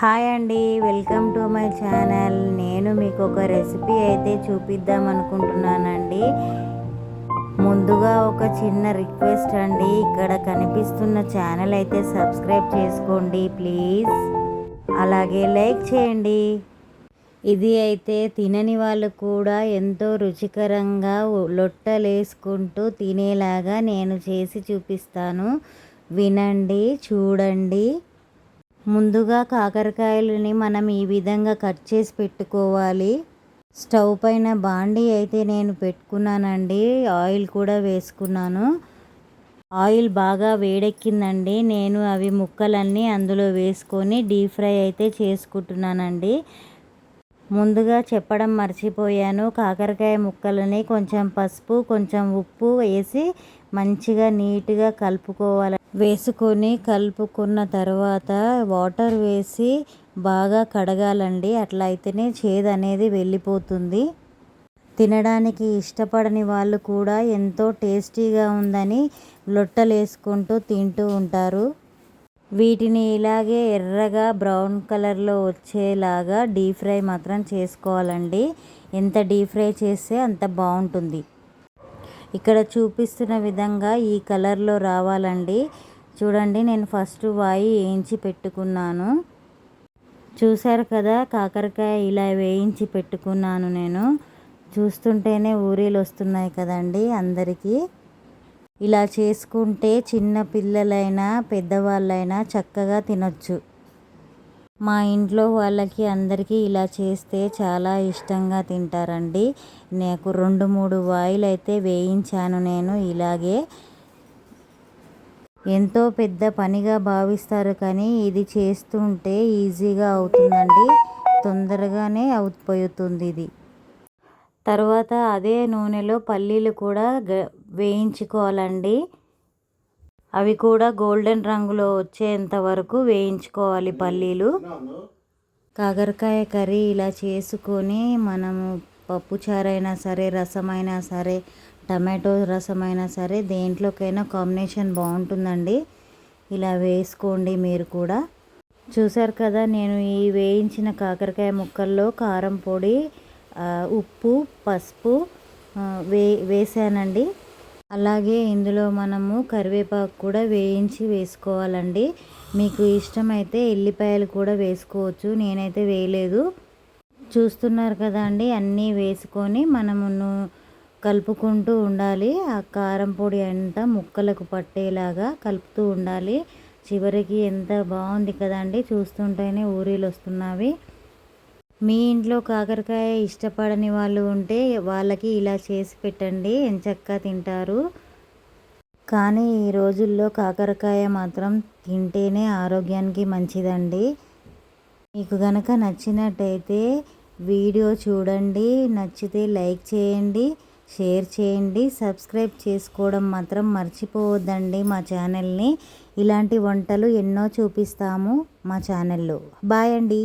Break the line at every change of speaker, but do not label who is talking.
hi అండి welcome to my channel నేను మీకు ఒక రెసిపీ అయితే చూపిద్దాం అనుకుంటున్నానండి ముందుగా ఒక చిన్న రిక్వెస్ట్ అండి ఇక్కడ కనిపిస్తున్న ఛానల్ అయితే సబ్స్క్రైబ్ చేసుకోండి ప్లీజ్ అలాగే లైక్ చేయండి ఇది అయితే తినని వాళ్ళు కూడా ఎంతో రుచికరంగా లొట్టలేసుకుంటూ తినేలాగా నేను చేసి చూపిస్తాను వినండి చూడండి ముందుగా కాకరకాయలని మనం ఈ విధంగా కట్ చేసి పెట్టుకోవాలి స్టవ్ పైన బాండి అయితే నేను పెట్టుకున్నానండి ఆయిల్ కూడా వేసుకున్నాను ఆయిల్ బాగా వేడెక్కిందండి నేను అవి ముక్కలన్నీ అందులో వేసుకొని డీప్ ఫ్రై అయితే చేసుకుంటున్నానండి ముందుగా చెప్పడం మర్చిపోయాను కాకరకాయ ముక్కలని కొంచెం పసుపు కొంచెం ఉప్పు వేసి మంచిగా నీట్గా కలుపుకోవాలి వేసుకొని కలుపుకున్న తర్వాత వాటర్ వేసి బాగా కడగాలండి అట్లా అయితేనే చేదు అనేది వెళ్ళిపోతుంది తినడానికి ఇష్టపడని వాళ్ళు కూడా ఎంతో టేస్టీగా ఉందని లొట్టలేసుకుంటూ తింటూ ఉంటారు వీటిని ఇలాగే ఎర్రగా బ్రౌన్ కలర్లో వచ్చేలాగా డీప్ ఫ్రై మాత్రం చేసుకోవాలండి ఎంత డీప్ ఫ్రై చేస్తే అంత బాగుంటుంది ఇక్కడ చూపిస్తున్న విధంగా ఈ కలర్లో రావాలండి చూడండి నేను ఫస్ట్ వాయి వేయించి పెట్టుకున్నాను చూశారు కదా కాకరకాయ ఇలా వేయించి పెట్టుకున్నాను నేను చూస్తుంటేనే ఊరేలు వస్తున్నాయి కదండి అందరికీ ఇలా చేసుకుంటే చిన్న పిల్లలైనా పెద్దవాళ్ళైనా చక్కగా తినొచ్చు మా ఇంట్లో వాళ్ళకి అందరికీ ఇలా చేస్తే చాలా ఇష్టంగా తింటారండి నాకు రెండు మూడు వాయిల్ అయితే వేయించాను నేను ఇలాగే ఎంతో పెద్ద పనిగా భావిస్తారు కానీ ఇది చేస్తుంటే ఈజీగా అవుతుందండి తొందరగానే అవుపోతుంది ఇది తర్వాత అదే నూనెలో పల్లీలు కూడా వేయించుకోవాలండి అవి కూడా గోల్డెన్ రంగులో వచ్చేంత వరకు వేయించుకోవాలి పల్లీలు కాకరకాయ కర్రీ ఇలా చేసుకొని మనము పప్పుచారైనా సరే రసమైనా సరే టమాటో రసమైనా సరే దేంట్లోకైనా కాంబినేషన్ బాగుంటుందండి ఇలా వేసుకోండి మీరు కూడా చూసారు కదా నేను ఈ వేయించిన కాకరకాయ ముక్కల్లో కారం పొడి ఉప్పు పసుపు వే వేసానండి అలాగే ఇందులో మనము కరివేపాకు కూడా వేయించి వేసుకోవాలండి మీకు ఇష్టమైతే ఎల్లిపాయలు కూడా వేసుకోవచ్చు నేనైతే వేయలేదు చూస్తున్నారు కదా అండి అన్నీ వేసుకొని మనము కలుపుకుంటూ ఉండాలి ఆ కారం పొడి అంతా ముక్కలకు పట్టేలాగా కలుపుతూ ఉండాలి చివరికి ఎంత బాగుంది కదండి చూస్తుంటేనే ఊరిలు వస్తున్నావి మీ ఇంట్లో కాకరకాయ ఇష్టపడని వాళ్ళు ఉంటే వాళ్ళకి ఇలా చేసి పెట్టండి ఎంచక్క తింటారు కానీ ఈ రోజుల్లో కాకరకాయ మాత్రం తింటేనే ఆరోగ్యానికి మంచిదండి మీకు గనక నచ్చినట్టయితే వీడియో చూడండి నచ్చితే లైక్ చేయండి షేర్ చేయండి సబ్స్క్రైబ్ చేసుకోవడం మాత్రం మర్చిపోవద్దండి మా ఛానల్ని ఇలాంటి వంటలు ఎన్నో చూపిస్తాము మా ఛానల్లో బాయ్ అండి